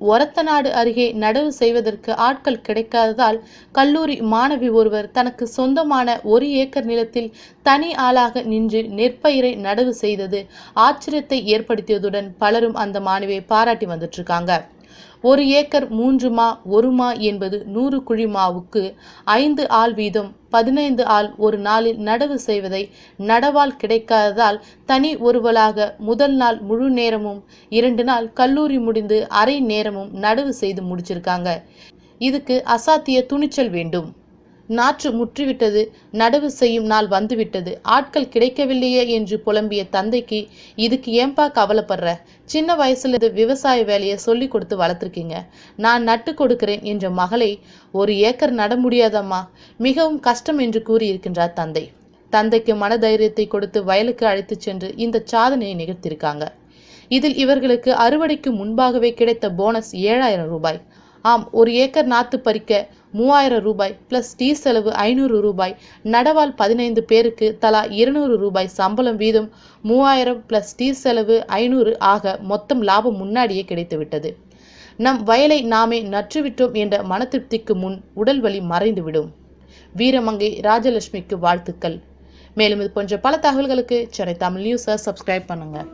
ஒரத்தநாடு அருகே நடவு செய்வதற்கு ஆட்கள் கிடைக்காததால் கல்லூரி மாணவி ஒருவர் தனக்கு சொந்தமான ஒரு ஏக்கர் நிலத்தில் தனி ஆளாக நின்று நெற்பயிரை நடவு செய்தது ஆச்சரியத்தை ஏற்படுத்தியதுடன் பலரும் அந்த மாணவியை பாராட்டி வந்துட்டு இருக்காங்க ஒரு ஏக்கர் மூன்று மா ஒரு மா என்பது நூறு குழி மாவுக்கு ஐந்து ஆள் வீதம் பதினைந்து ஆள் ஒரு நாளில் நடவு செய்வதை நடவால் கிடைக்காததால் தனி ஒருவளாக முதல் நாள் முழு நேரமும் இரண்டு நாள் கல்லூரி முடிந்து அரை நேரமும் நடவு செய்து முடிச்சிருக்காங்க. இதுக்கு அசாத்திய துணிச்சல் வேண்டும். நாற்று முற்றிவிட்டது. நடவு செய்யும் நாள் வந்துவிட்டது. ஆட்கள் கிடைக்கவில்லையே என்று புலம்பிய தந்தைக்கு இதுக்கு ஏன்பா கவலைப்படுற? சின்ன வயசுல இருந்து விவசாய வேலையை சொல்லி கொடுத்து வளர்த்துருக்கீங்க. நான் நட்டு கொடுக்கிறேன் என்ற மகளை ஒரு ஏக்கர் நட முடியாதம்மா. மிகவும் கஷ்டம் என்று கூறியிருக்கின்றார் தந்தை. தந்தைக்கு மனதைரியத்தை கொடுத்து வயலுக்கு அழைத்துச் சென்று இந்த சாதனையை நிகழ்த்தியிருக்காங்க. இதில் இவர்களுக்கு அறுவடைக்கு முன்பாகவே கிடைத்த போனஸ் ஏழாயிரம் ரூபாய். ஆம் ஒரு ஏக்கர் நாத்து பறிக்க மூவாயிரம் ரூபாய் பிளஸ் டீ செலவு ஐநூறு ரூபாய். நடவால் பதினைந்து பேருக்கு தலா இருநூறு ரூபாய் சம்பளம் வீதம் மூவாயிரம் பிளஸ் டீ செலவு ஐநூறு ஆக மொத்தம் லாபம் முன்னாடியே கிடைத்துவிட்டது. நம் வயலை நாமே நற்றுவிட்டோம் என்ற மன திருப்திக்கு முன் உடல் வலி மறைந்துவிடும். வீரமங்கை ராஜலட்சுமிக்கு வாழ்த்துக்கள். மேலும் இது போன்ற பல தகவல்களுக்கு சென்னை தமிழ் நியூஸை சப்ஸ்கிரைப் பண்ணுங்கள்